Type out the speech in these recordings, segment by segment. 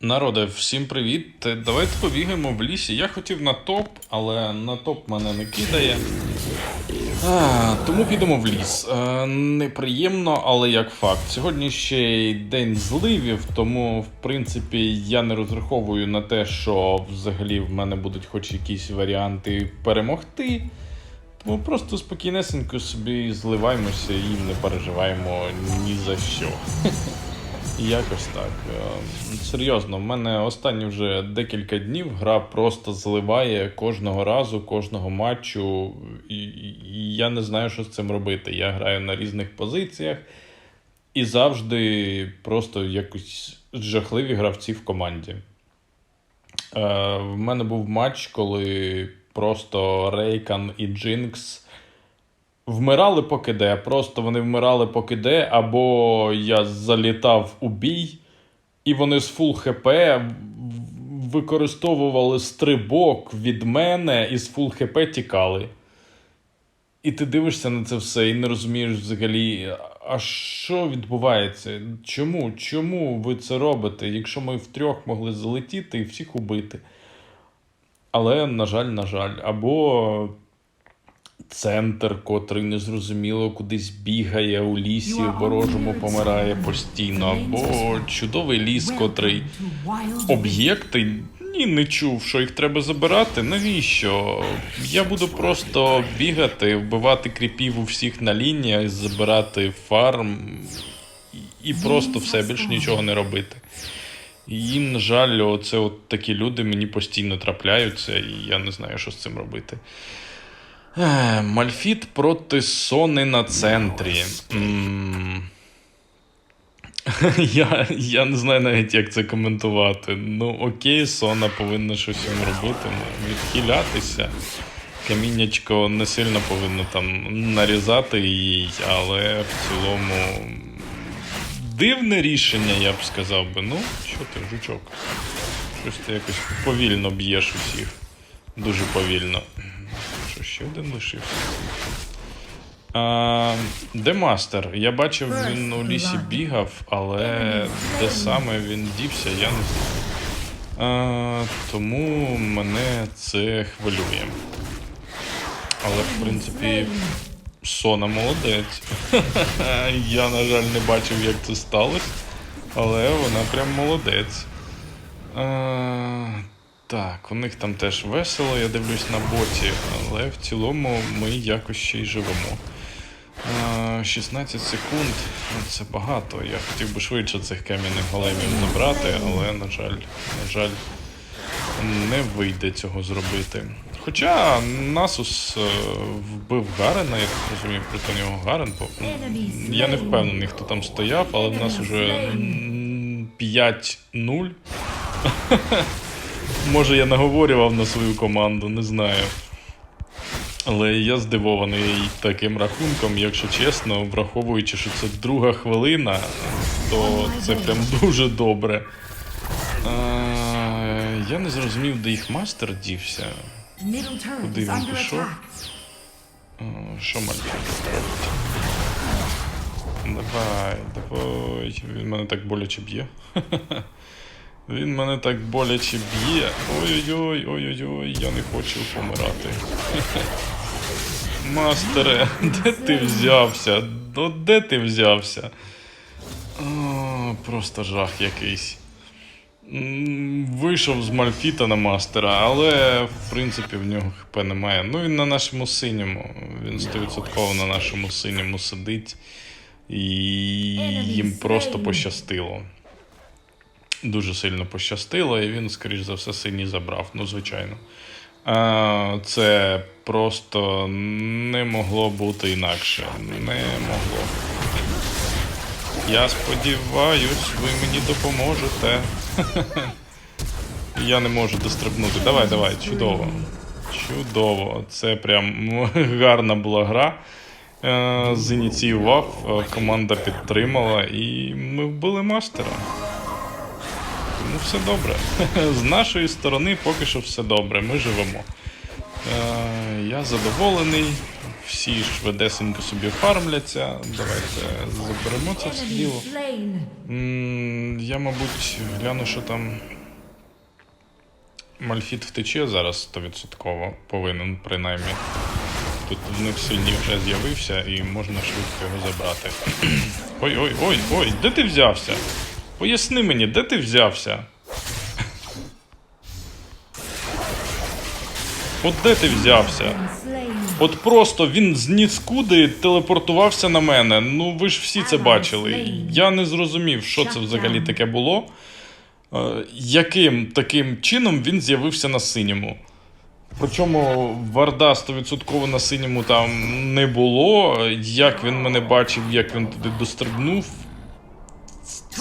Народе, всім привіт. Давайте побігаємо в лісі. Я хотів на топ, але на топ мене не кидає. А, тому підемо в ліс. Е, неприємно, але як факт. Сьогодні ще й день зливів, тому в принципі я не розраховую на те, що взагалі в мене будуть хоч якісь варіанти перемогти. Тому просто спокійнесенько собі зливаємося і не переживаємо ні за що. Якось так. Е, Серйозно, в мене останні вже декілька днів гра просто зливає кожного разу, кожного матчу, і, я не знаю, що з цим робити. Я граю на різних позиціях і завжди просто якось жахливі гравці в команді. Е, в мене був матч, коли просто Рейкан і Джинкс вмирали поки де, просто вони вмирали поки де, або я залітав у бій, і вони з фул хп використовували стрибок від мене і з фул хп тікали. І ти дивишся на це все і не розумієш взагалі, а що відбувається? Чому? Чому ви це робите, якщо ми втрьох могли залетіти і всіх убити? Але, на жаль, на жаль, або центр, котрий незрозуміло кудись бігає у лісі, в ворожому помирає постійно, або чудовий ліс, котрий об'єкти. Ні, не чув, що їх треба забирати. Навіщо? Я буду просто бігати, вбивати кріпів у всіх на лініях, забирати фарм і- і просто все більше нічого не робити. І, на жаль, оце от такі люди мені постійно трапляються, і я не знаю, що з цим робити. Мальфіт проти Сони на центрі. Я, я не знаю навіть, як це коментувати. Ну, окей, Сона повинна щось їм робити, ну, відхилятися. Каміннячко не сильно повинно там нарізати їй, але в цілому дивне рішення, я б сказав би. Ну, що ти, жучок? Щось ти якось повільно б'єш усіх. Дуже повільно. Що ще один лишився? А, де? Я бачив, він у лісі бігав, але де саме він дівся, я не знаю. А, тому мене це хвилює. Але, в принципі, Сона молодець. Я, на жаль, не бачив, як це сталося, але вона прям молодець. А, так, у них там теж весело, я дивлюсь на боті, але в цілому ми якось ще й живемо. 16 секунд ну, це багато. Я хотів би швидше цих кам'яних големів забрати, але, на жаль, на жаль, не вийде цього зробити. Хоча Насус е, вбив Гарена, я так розумію, проти нього Гарен. Я не впевнений, хто там стояв, але в нас уже 5-0. Може, я наговорював на свою команду, не знаю. Але я здивований таким рахунком, якщо чесно, враховуючи, що це друга хвилина, то це прям дуже добре. А, я не зрозумів, де їх мастер дівся. Куди він пішов? А, Що робить? Давай, давай. Він мене так боляче б'є. Він мене так боляче б'є. Ой-ой-ой, ой-ой-ой, я не хочу помирати. Мастере, де ти взявся? Ну де ти взявся? О, просто жах якийсь. Вийшов з Мальфіта на мастера, але в принципі в нього хп немає. Ну він на нашому синьому. Він 100% на нашому синьому сидить. І їм просто пощастило. Дуже сильно пощастило, і він, скоріш за все, синій забрав. Ну, звичайно. Це просто не могло бути інакше. Не могло. Я сподіваюсь, ви мені допоможете. Я не можу дострибнути. Давай, давай, чудово. Чудово. Це прям гарна була гра. Е, Зініціював, е, команда підтримала, і ми вбили мастера. Тому все добре. З нашої сторони поки що все добре. Ми живемо. Е, Я задоволений. всі швидесенько собі фармляться. Давайте заберемо це все діло. Я, мабуть, гляну, що там. Мальфіт втече зараз стовідсотково, повинен принаймні. Тут в них сильний вже з'явився і можна швидко його забрати. Ой, ой, ой, ой, де ти взявся? Поясни мені, де ти взявся? От де ти взявся? От просто він з ніцкуди телепортувався на мене. Ну ви ж всі це бачили. Я не зрозумів, що це взагалі таке було. Е, яким таким чином він з'явився на синьому. Причому Варда 100% на синьому там не було. Як він мене бачив, як він туди дострибнув.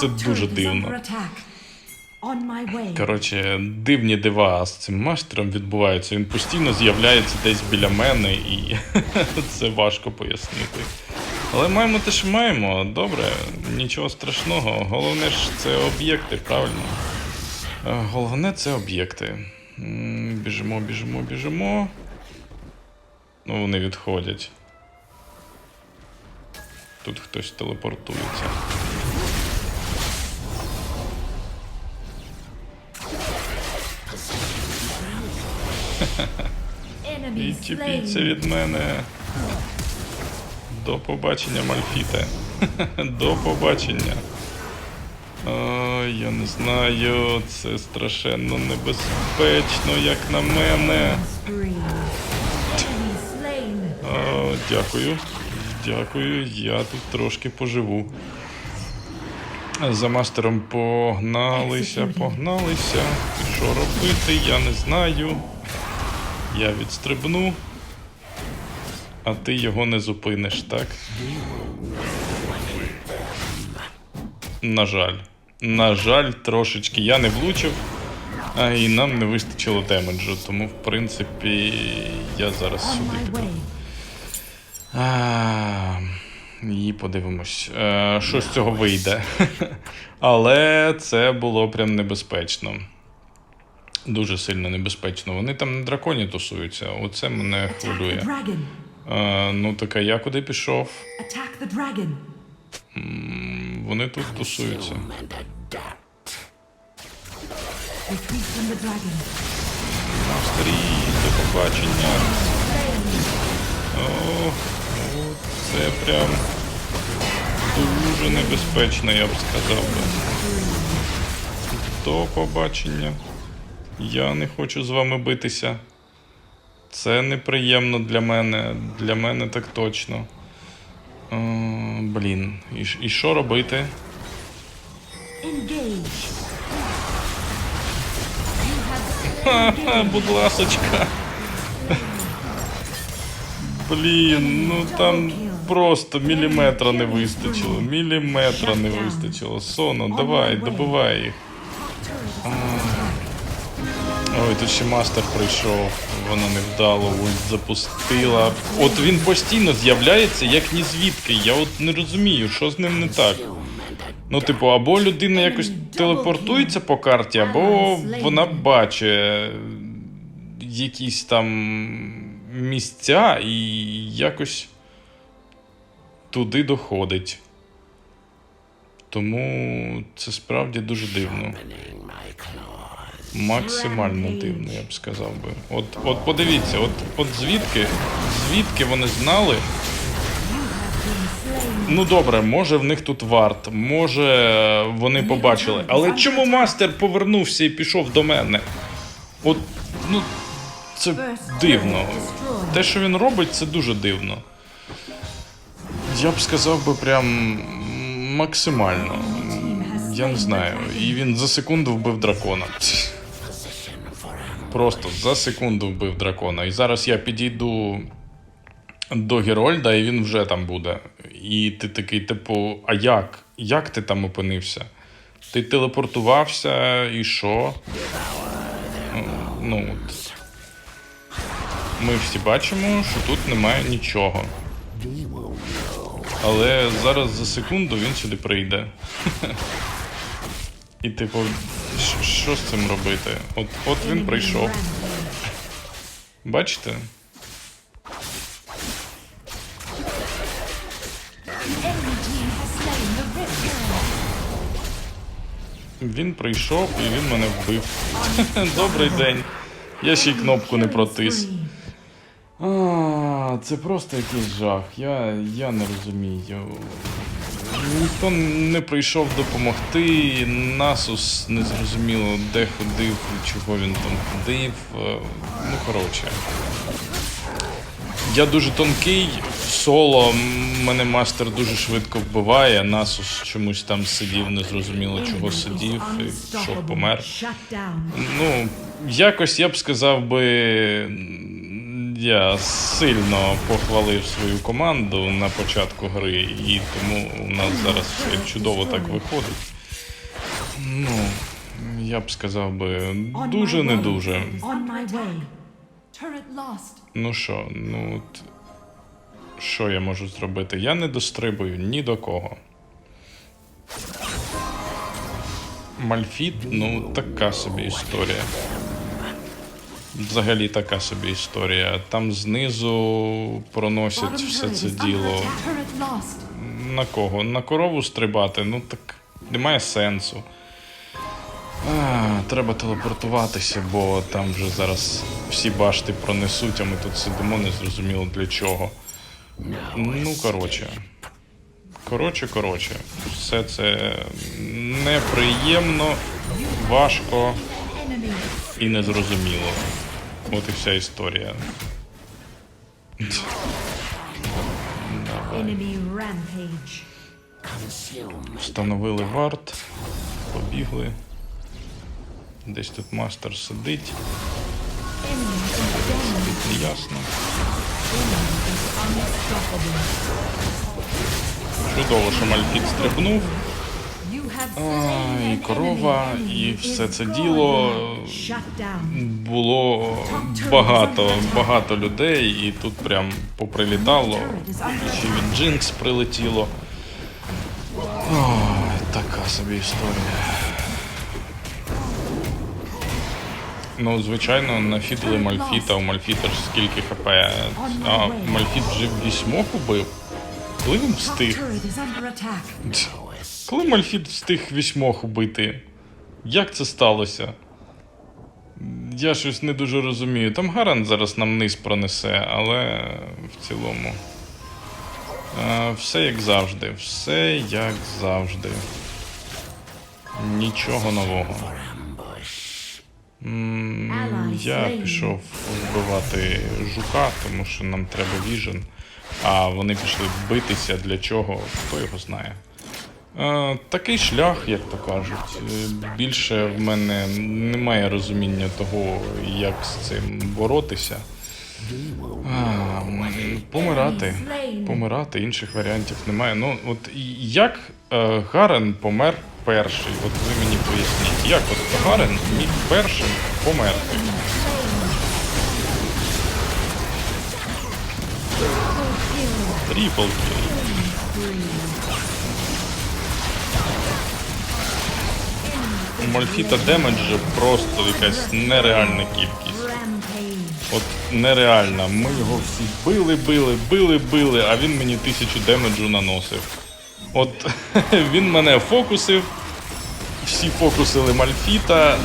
Це дуже дивно. Коротше, дивні дива з цим мастером відбуваються. Він постійно з'являється десь біля мене, і це важко пояснити. Але маємо те, що маємо. Добре, нічого страшного. Головне ж це об'єкти, правильно? Е, Головне це об'єкти. Біжимо, біжимо, біжимо. Ну, вони відходять. Тут хтось телепортується. Відчепіться від мене. До побачення, Мальфіте. До побачення. О, я не знаю, це страшенно небезпечно, як на мене. О, дякую. Дякую, я тут трошки поживу. За мастером погналися, погналися. Що робити, я не знаю. Я відстрибну. А ти його не зупиниш, так? На жаль. На жаль, трошечки я не влучив, а і нам не вистачило демеджу, тому в принципі я зараз сюди піду. А, І подивимось, е, що з цього вийде. Але це було прям небезпечно. Дуже сильно небезпечно. Вони там на драконі тусуються. Оце мене хвилює. Е, ну так а я куди пішов? М, Вони тут тусуються. Старі, до побачення. О, о, це прям дуже небезпечно, я б сказав би. До побачення. Я не хочу з вами битися. Це неприємно для мене. Для мене так точно. О, блін, і, і що робити? Ха-ха, будь ласочка. Блін, ну там просто міліметра не вистачило. Міліметра не вистачило. Соно, давай, добивай їх. А. Ой, тут ще мастер прийшов, вона невдало ульт запустила. От він постійно з'являється, як ні звідки. Я от не розумію, що з ним не так. Ну, типу, або людина якось телепортується по карті, або вона бачить якісь там місця і якось туди доходить. Тому це справді дуже дивно. Максимально дивно, я б сказав би. От, от подивіться, от, от звідки, звідки вони знали. Ну добре, може в них тут варт, може вони побачили. Але чому мастер повернувся і пішов до мене? От, ну, це дивно. Те, що він робить, це дуже дивно. Я б сказав би прям максимально. Я не знаю. І він за секунду вбив дракона. Просто за секунду вбив дракона. І зараз я підійду до Герольда, і він вже там буде. І ти такий, типу, а як? Як ти там опинився? Ти телепортувався і що? Ну, от. Ми всі бачимо, що тут немає нічого. Але зараз за секунду він сюди прийде. І типу, що з цим робити? От от він прийшов. Бачите? Він прийшов і він мене вбив. Добрий день. Я ще й кнопку не протис. А, це просто якийсь жах. Я я не розумію. Ніхто не прийшов допомогти. Насус не зрозуміло, де ходив, чого він там ходив. Е, Ну, коротше. Я дуже тонкий, соло, мене мастер дуже швидко вбиває. Насус чомусь там сидів, не зрозуміло, чого сидів, і що помер. Ну, якось я б сказав би. Я сильно похвалив свою команду на початку гри, і тому у нас зараз все чудово так виходить. Ну, я б сказав би, дуже не дуже. Ну що, ну от. Що я можу зробити? Я не дострибую ні до кого. Мальфіт, ну, така собі історія. Взагалі така собі історія. Там знизу проносять все це діло. На кого? На корову стрибати? Ну так немає сенсу. А, треба телепортуватися, бо там вже зараз всі башти пронесуть, а ми тут сидимо, не зрозуміло для чого. Ну, коротше. Коротше, коротше. Все це неприємно, важко і незрозуміло. От і вся історія. Встановили варт, побігли. Десь тут мастер сидить, неясно. Чудово, що Мальфіт стрибнув. І корова, і все це діло. Було багато, багато людей, і тут прям поприлітало. Ще від Джинкс прилетіло. Ой, така собі історія. Ну, звичайно, нафідали Мальфіта, у Мальфіта ж скільки хп. А Мальфіт вже вісьмох убив. Коли він встиг? Коли Мальфіт встиг вісьмох убити? Як це сталося? Я щось не дуже розумію. Там Гаран зараз нам низ пронесе, але в цілому. Все як завжди. Все як завжди. Нічого нового. Я пішов вбивати жука, тому що нам треба віжен. А вони пішли битися для чого, хто його знає. Е, такий шлях, як то кажуть. Е, Більше в мене немає розуміння того, як з цим боротися. Помирати. Помирати, інших варіантів немає. Ну, от як е, Гарен помер перший? От ви мені поясніть, як от Гарен міг першим померти? Тріпл. Мальфіта демеджа просто якась нереальна кількість. От нереальна. Ми його всі били, били, били, били, а він мені тисячу демеджу наносив. От він мене фокусив, всі фокусили Мальфіта,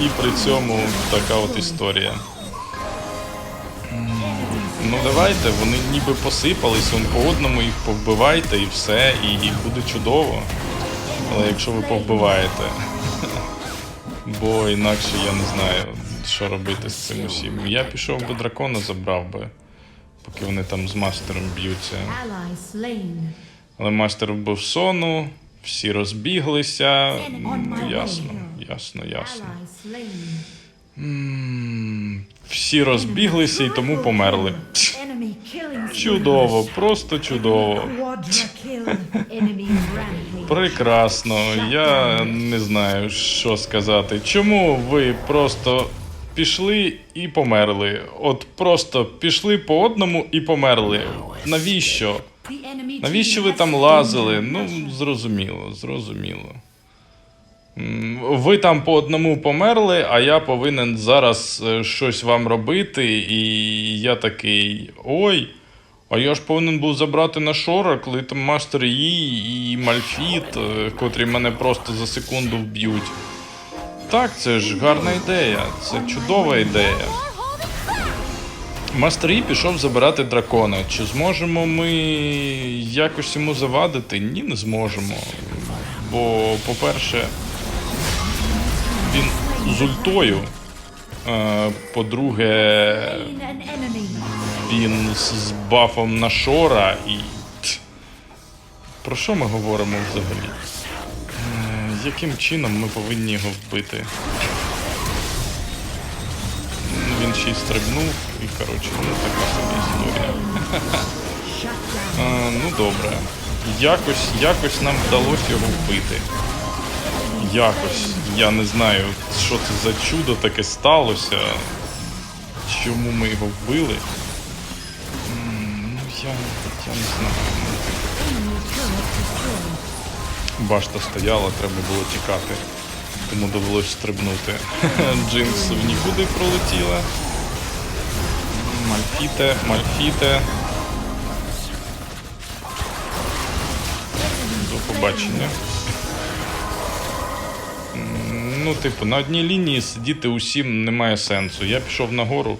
і при цьому така от історія. Ну давайте, вони ніби посипались, он по одному їх повбивайте і все, і, і буде чудово. Але якщо ви повбиваєте. Бо інакше я не знаю, що робити з цим усім. Я пішов би дракона забрав би, поки вони там з мастером б'ються. Але мастер вбив сону, всі розбіглися. Ясно, ясно, ясно. Всі розбіглися і тому померли. Чудово, просто чудово. Прекрасно. Я не знаю, що сказати. Чому ви просто пішли і померли? От просто пішли по одному і померли. Навіщо? Навіщо ви там лазили? Ну, зрозуміло, зрозуміло. Ви там по одному померли, а я повинен зараз е, щось вам робити, і я такий. Ой, А я ж повинен був забрати на шора, коли там Мастер Yi і Мальфіт, е, котрі мене просто за секунду вб'ють. Так, це ж гарна ідея, це чудова ідея. Мастер Yi пішов забирати дракона. Чи зможемо ми якось йому завадити? Ні, не зможемо. Бо, по-перше, він з ультою. Е, По-друге, Він з з бафом на шора і. Про що ми говоримо взагалі? Е, Яким чином ми повинні його вбити? Ну, Він ще й стрибнув і, коротше, ну така собі історія. Е, ну добре. Якось, якось нам вдалося його вбити. Якось. Я не знаю, що це за чудо таке сталося. Чому ми його вбили? Я, не знаю. Башта стояла, треба було тікати. Тому довелось стрибнути. Джинкс в нікуди пролетіла. Мальфіте, Мальфіте. До побачення. Ну, типу, на одній лінії сидіти усім немає сенсу. Я пішов нагору.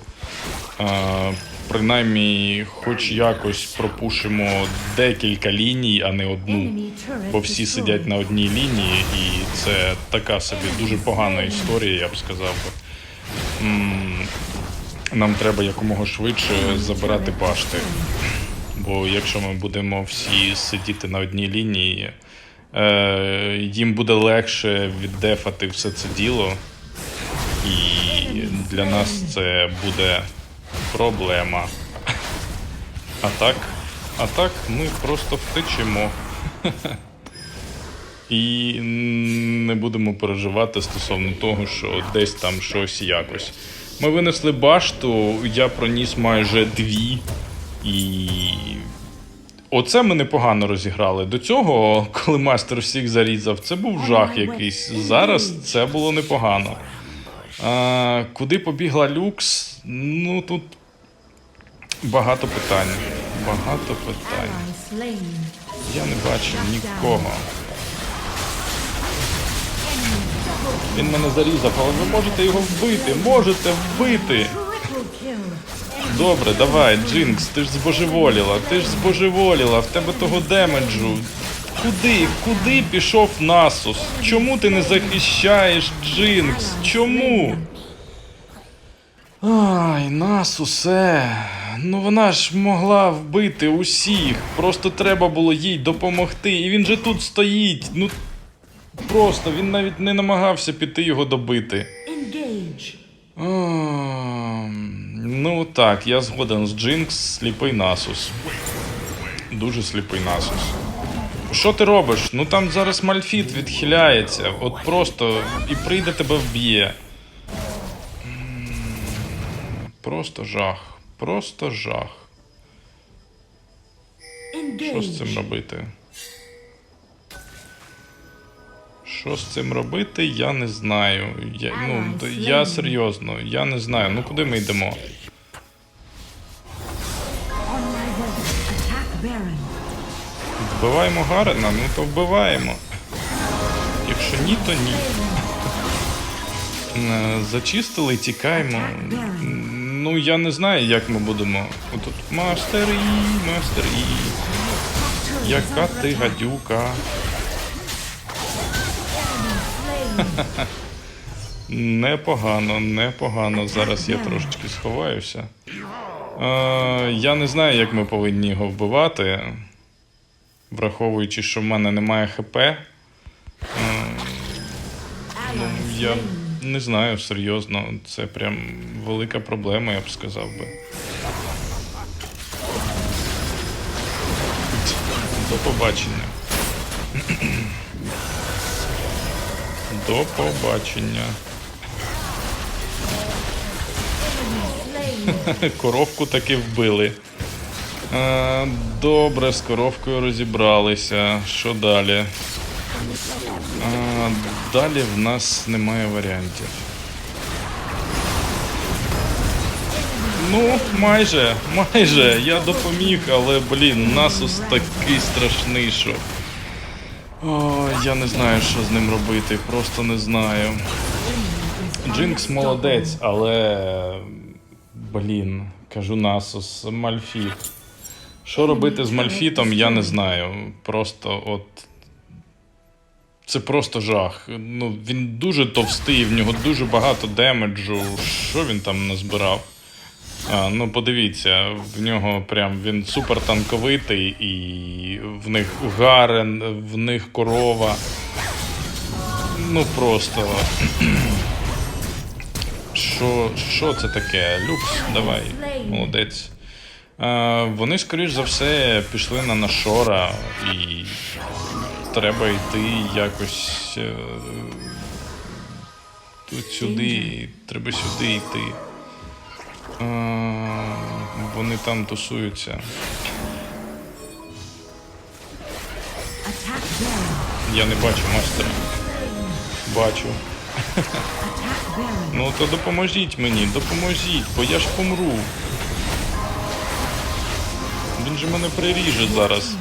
А, принаймні, хоч якось пропушимо декілька ліній, а не одну. Бо всі сидять на одній лінії, і це така собі дуже погана історія, я б сказав Нам треба якомога швидше забирати башти. Бо якщо ми будемо всі сидіти на одній лінії, е, їм буде легше віддефати все це діло. І для нас це буде проблема. А так, а так ми просто втечемо. І не будемо переживати стосовно того, що десь там щось якось. Ми винесли башту, я проніс майже дві. І оце ми непогано розіграли. До цього, коли мастер всіх зарізав, це був жах якийсь. Зараз це було непогано. А, куди побігла люкс? Ну тут багато питань. Багато питань. Я не бачив нікого. Він мене зарізав, але ви можете його вбити, можете вбити. Добре, давай, Джинкс, ти ж збожеволіла, ти ж збожеволіла, в тебе того демеджу. Куди, куди пішов Насус? Чому ти не захищаєш Джинкс? Чому? Ай, Насусе. Ну вона ж могла вбити усіх. Просто треба було їй допомогти. І він же тут стоїть. Ну просто він навіть не намагався піти його добити. engage. Ам, Ну так, я згоден з Джинкс, сліпий насус. Дуже сліпий насус. Що ти робиш? Ну там зараз Мальфіт відхиляється, от просто і прийде тебе вб'є. Просто жах. Просто жах. Що з цим робити? Що з цим робити, я не знаю. Я, ну, я серйозно, я не знаю. Ну куди ми йдемо? Вбиваємо Гарена, ну то вбиваємо. Якщо ні, то ні. Е, Зачистили, тікаємо. Ну я не знаю, як ми будемо. Отут мастер І, мастер І. Яка ти гадюка. Непогано, непогано. Зараз я трошечки сховаюся. Е, я не знаю, як ми повинні його вбивати. Враховуючи, що в мене немає ХП. Ally Я slain. Не знаю, серйозно. Це прям велика проблема, я б сказав би. До побачення. До побачення. Коровку таки вбили. Е, Добре, з коровкою розібралися. Що далі? Е, Далі в нас немає варіантів. Ну, майже, майже. Я допоміг, але блін, Насус такий страшний, що. О, я не знаю, що з ним робити, просто не знаю. Джинкс молодець, але. Блін, кажу Насус, Мальфіт. Що робити з Мальфітом, я не знаю. Просто от. Це просто жах. Ну, він дуже товстий, в нього дуже багато демеджу. Що він там назбирав? А, ну подивіться, в нього прям він супер танковитий, і в них гарен, в них корова. Ну просто. Що, що це таке? Люкс, давай, молодець. А, вони, скоріш за все, пішли на Нашора і треба йти якось е, тут сюди, треба сюди йти. А, вони там тусуються. Я не бачу мастера. Бачу. Ну то допоможіть мені, допоможіть, бо я ж помру. Він же мене приріже зараз.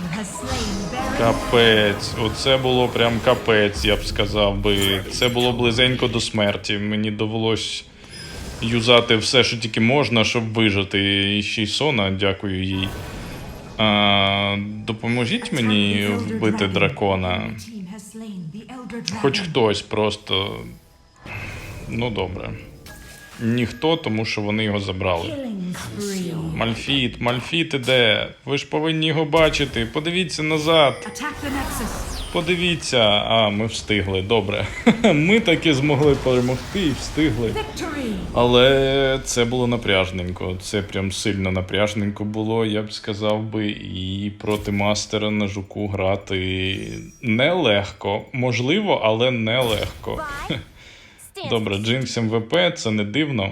Капець, оце було прям капець, я б сказав би. Це було близенько до смерті. Мені довелось юзати все, що тільки можна, щоб вижити. І ще й сона, дякую їй. А, допоможіть мені вбити дракона. Хоч хтось просто. Ну добре. Ніхто, тому що вони його забрали. Мальфіт, Мальфіт іде. Ви ж повинні його бачити. Подивіться назад. Подивіться, а ми встигли. Добре. Ми таки змогли перемогти і встигли. Але це було напряжненько. Це прям сильно напряжненько було, я б сказав би. І проти мастера на жуку грати нелегко. Можливо, але нелегко. Добре, Джинкс МВП, це не дивно.